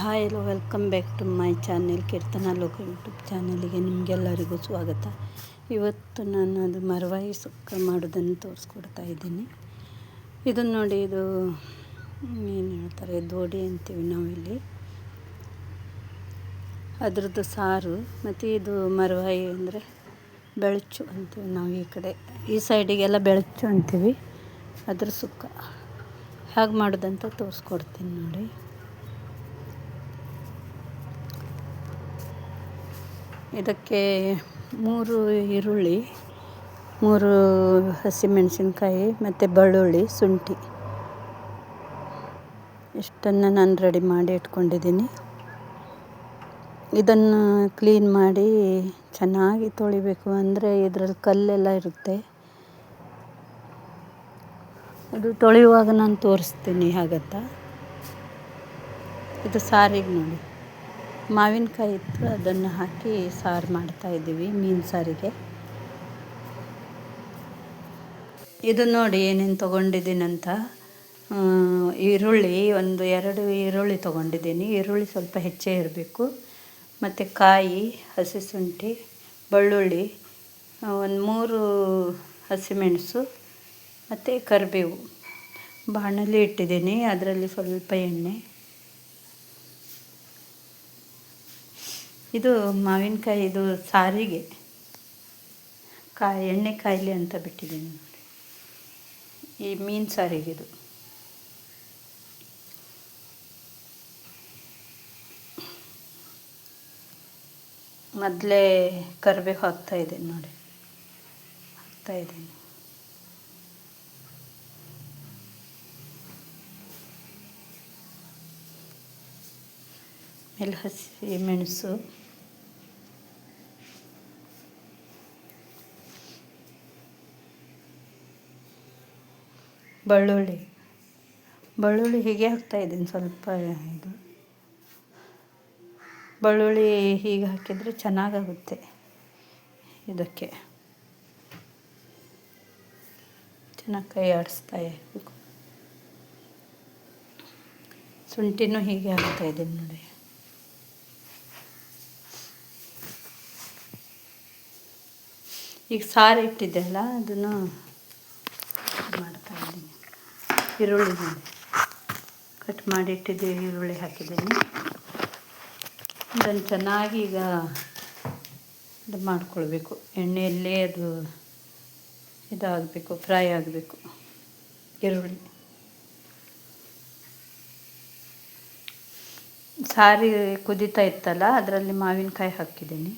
Hi hello, welcome back to my channel Keerthana Loka YouTube ಚಾನಲಿಗೆ ನಿಮಗೆಲ್ಲರಿಗೂ ಸ್ವಾಗತ. ಇವತ್ತು ನಾನು ಅದು ಮರವಾಯಿ ಸುಕ್ಕ ಮಾಡೋದನ್ನು ತೋರಿಸ್ಕೊಡ್ತಾ ಇದ್ದೀನಿ. ಇದನ್ನು ನೋಡಿ, ಇದು ಏನು ಹೇಳ್ತಾರೆ ದೋಡಿ ಅಂತೀವಿ ನಾವಿಲ್ಲಿ. ಅದರದ್ದು ಸಾರು, ಮತ್ತು ಇದು ಮರವಾಯಿ ಅಂದರೆ ಬೆಳಚು ಅಂತೀವಿ ನಾವು ಈ ಕಡೆ. ಈ ಸೈಡಿಗೆಲ್ಲ ಬೆಳಚು ಅಂತೀವಿ, ಅದ್ರ ಸುಕ್ಕ. ಹಾಗೆ ಮಾಡೋದಂತ ತೋರಿಸ್ಕೊಡ್ತೀನಿ ನೋಡಿ. ಇದಕ್ಕೆ ಮೂರು ಈರುಳ್ಳಿ, ಮೂರು ಹಸಿಮೆಣಸಿನ್ಕಾಯಿ ಮತ್ತು ಬೆಳ್ಳುಳ್ಳಿ ಶುಂಠಿ. ಇಷ್ಟನ್ನು ನಾನು ರೆಡಿ ಮಾಡಿ ಇಟ್ಕೊಂಡಿದ್ದೀನಿ. ಇದನ್ನು ಕ್ಲೀನ್ ಮಾಡಿ ಚೆನ್ನಾಗಿ ತೊಳಿಬೇಕು ಅಂದರೆ ಇದರಲ್ಲಿ ಕಲ್ಲೆಲ್ಲ ಇರುತ್ತೆ. ಅದು ತೊಳೆಯುವಾಗ ನಾನು ತೋರಿಸ್ತೀನಿ ಹಾಗತ್ತ? ಇದು ಸಾರಿಗೆ ನೋಡಿ. ಮಾವಿನಕಾಯಿ ಇತ್ತು ಅದನ್ನು ಹಾಕಿ ಸಾರು ಮಾಡ್ತಾಯಿದ್ದೀವಿ ಮೀನು ಸಾರಿಗೆ. ಇದು ನೋಡಿ ಏನೇನು ತೊಗೊಂಡಿದ್ದೀನಂತ. ಈರುಳ್ಳಿ, ಒಂದು ಎರಡು ಈರುಳ್ಳಿ ತೊಗೊಂಡಿದ್ದೀನಿ. ಈರುಳ್ಳಿ ಸ್ವಲ್ಪ ಹೆಚ್ಚೇ ಇರಬೇಕು. ಮತ್ತು ಕಾಯಿ, ಹಸಿ ಶುಂಠಿ, ಬೆಳ್ಳುಳ್ಳಿ ಒಂದು ಮೂರು ಹಸಿಮೆಣಸು ಮತ್ತು ಕರಿಬೇವು. ಬಾಣಲಿ ಇಟ್ಟಿದ್ದೀನಿ, ಅದರಲ್ಲಿ ಸ್ವಲ್ಪ ಎಣ್ಣೆ. ಇದು ಮಾವಿನಕಾಯಿ, ಇದು ಸಾರಿಗೆ. ಕಾಯಿ, ಎಣ್ಣೆ ಕಾಯಿಲೆ ಅಂತ ಬಿಟ್ಟಿದ್ದೀನಿ ನೋಡಿ. ಈ ಮೀನು ಸಾರಿಗೆ ಇದು. ಮೊದಲೇ ಕರಿಬೇವು ಹಾಕ್ತಾ ಇದ್ದೀನಿ ನೋಡಿ. ಹಾಕ್ತಾ ಇದ್ದೀನಿ. ಮೇಲೆ ಹಸಿ ಮೆಣಸು. ಬೆಳ್ಳುಳ್ಳಿ. ಬೆಳ್ಳುಳ್ಳಿ ಹೀಗೆ ಹಾಕ್ತಾಯಿದ್ದೀನಿ ಸ್ವಲ್ಪ ಇದು. ಬೆಳ್ಳುಳ್ಳಿ ಹೀಗೆ ಹಾಕಿದರೆ ಚೆನ್ನಾಗಾಗುತ್ತೆ ಇದಕ್ಕೆ. ಚೆನ್ನಾಗಿ ಕೈ ಆಡಿಸ್ತಾ ಇರಬೇಕು. ಶುಂಠಿನೂ ಹೀಗೆ ಹಾಕ್ತಾಯಿದ್ದೀನಿ ನೋಡಿ. ಈಗ ಸಾರು ಇಟ್ಟಿದ್ದೆಲ್ಲ ಅದನ್ನು ಮಾಡ್ತಾಯಿದ್ದೀನಿ ಈರುಳ್ಳಿ ಕಟ್ ಮಾಡಿ ಇಟ್ಟಿದ್ದೀವಿ, ಈರುಳ್ಳಿ ಹಾಕಿದ್ದೀನಿ. ಅದನ್ನು ಚೆನ್ನಾಗಿ ಈಗ ಇದು ಮಾಡ್ಕೊಳ್ಬೇಕು. ಎಣ್ಣೆಯಲ್ಲೇ ಅದು ಇದಾಗಬೇಕು, ಫ್ರೈ ಆಗಬೇಕು, ಈರುಳ್ಳಿ. ಸಾರಿ ಕುದೀತಾ ಇತ್ತಲ್ಲ, ಅದರಲ್ಲಿ ಮಾವಿನಕಾಯಿ ಹಾಕಿದ್ದೀನಿ.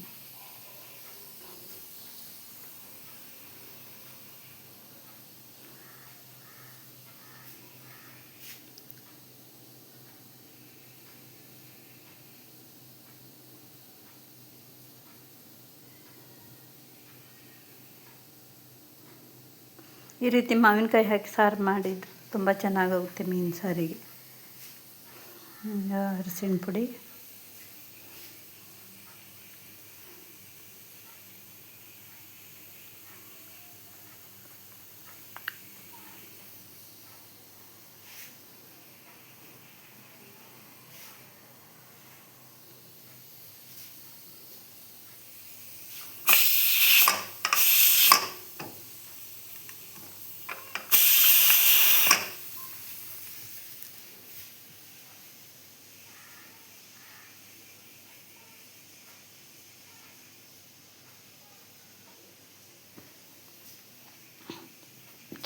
ಈ ರೀತಿ ಮಾವಿನಕಾಯಿ ಹಾಕಿ ಸಾರು ಮಾಡಿದ್ದು ತುಂಬ ಚೆನ್ನಾಗಾಗುತ್ತೆ ಮೀನು ಸಾರಿಗೆ. ಅರಸಿನ ಪುಡಿ.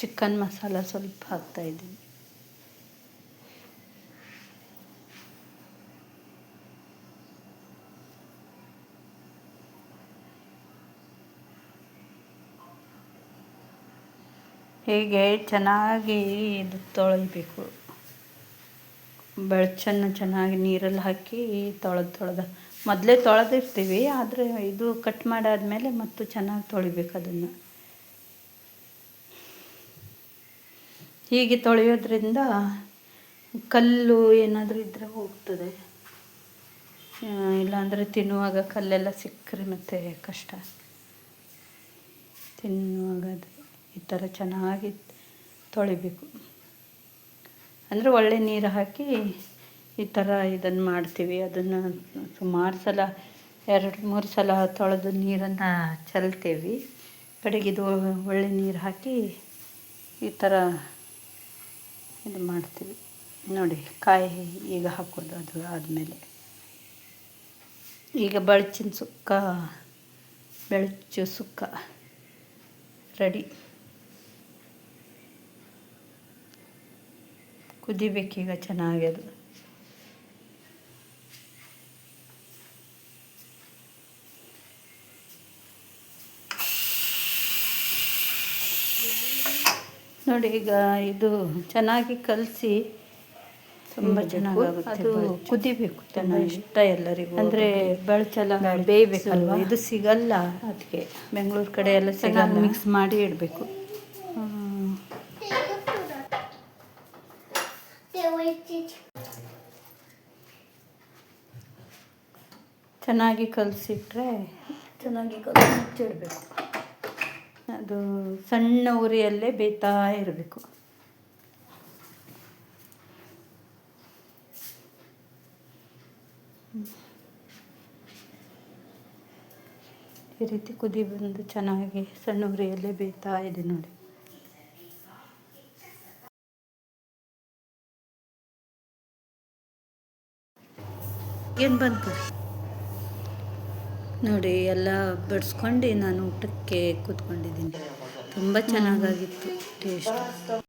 ಚಿಕನ್ ಮಸಾಲ ಸ್ವಲ್ಪ ಹಾಕ್ತಾಯಿದ್ದೀನಿ ಹೀಗೆ ಚೆನ್ನಾಗಿ ಇದು ತೊಳಿಬೇಕು ಬೆಳಚನ್ನು ಚೆನ್ನಾಗಿ ನೀರಲ್ಲಿ ಹಾಕಿ ತೊಳೆದು ತೊಳೆದ ಮೊದಲೇ ತೊಳೆದಿರ್ತೀವಿ, ಆದರೆ ಇದು ಕಟ್ ಮಾಡಾದಮೇಲೆ ಮತ್ತು ಚೆನ್ನಾಗಿ ತೊಳಿಬೇಕು ಅದನ್ನು. ಹೀಗೆ ತೊಳೆಯೋದ್ರಿಂದ ಕಲ್ಲು ಏನಾದರೂ ಇದ್ದರೆ ಹೋಗ್ತದೆ. ಇಲ್ಲಾಂದರೆ ತಿನ್ನುವಾಗ ಕಲ್ಲೆಲ್ಲ ಸಿಕ್ಕರೆ ಮತ್ತೆ ಕಷ್ಟ. ತಿನ್ನುವಾಗ ಅದು ಈ ಥರ ಚೆನ್ನಾಗಿ ತೊಳಿಬೇಕು. ಅಂದರೆ ಒಳ್ಳೆ ನೀರು ಹಾಕಿ ಈ ಥರ ಇದನ್ನು ಮಾಡ್ತೀವಿ. ಅದನ್ನು ಸುಮಾರು ಸಲ ಎರಡು ಮೂರು ಸಲ ತೊಳೆದು ನೀರನ್ನು ಚೆಲ್ತೀವಿ. ಕಡೆಗಿದು ಒಳ್ಳೆ ನೀರು ಹಾಕಿ ಈ ಥರ ಇದು ಮಾಡ್ತೀವಿ. ನೋಡಿ, ಕಾಯಿ ಈಗ ಹಾಕೋದು, ಅದು ಆದಮೇಲೆ. ಈಗ ಬಳಚಿನ ಸುಕ್ಕ, ಬೆಳಚು ಸುಕ್ಕ ರೆಡಿ. ಕುದಿಬೇಕೀಗ ಚೆನ್ನಾಗಿ ಅದು ನೋಡಿ ಈಗ ಇದು ಚೆನ್ನಾಗಿ ಕಲಸಿ ತುಂಬ ಚೆನ್ನಾಗಿ ಅದು ಕುದಿಬೇಕು ಚೆನ್ನಾಗಿ ಇಷ್ಟ ಎಲ್ಲರಿಗೂ ಅಂದರೆ ಬಳಚೆಲ್ಲ ಬೇಯಬೇಕಲ್ವಾ? ಇದು ಸಿಗಲ್ಲ. ಅದಕ್ಕೆ ಬೆಂಗಳೂರು ಕಡೆ ಎಲ್ಲ ಚೆನ್ನಾಗಿ ಮಿಕ್ಸ್ ಮಾಡಿ ಇಡಬೇಕು. ಚೆನ್ನಾಗಿ ಕಲಸಿಟ್ರೆ ಚೆನ್ನಾಗಿ ಕಲಸಿ ಮುಚ್ಚಿಡಬೇಕು ಅದು ಸಣ್ಣ ಉರಿಯಲ್ಲೇ ಬೇಯ್ತಾ ಇರಬೇಕು. ಈ ರೀತಿ ಕುದಿ ಬಂದು ಚೆನ್ನಾಗಿ ಸಣ್ಣ ಉರಿಯಲ್ಲೇ ಬೇಯ್ತಾ ಇದೆ ನೋಡಿ. ಏನು ಬಂತು? ನೋಡಿ ಎಲ್ಲ ಬಡಿಸ್ಕೊಂಡು ನಾನು ಊಟಕ್ಕೆ ಕೂತ್ಕೊಂಡಿದ್ದೀನಿ. ತುಂಬ ಚೆನ್ನಾಗಾಗಿತ್ತು ಟೇಸ್ಟ್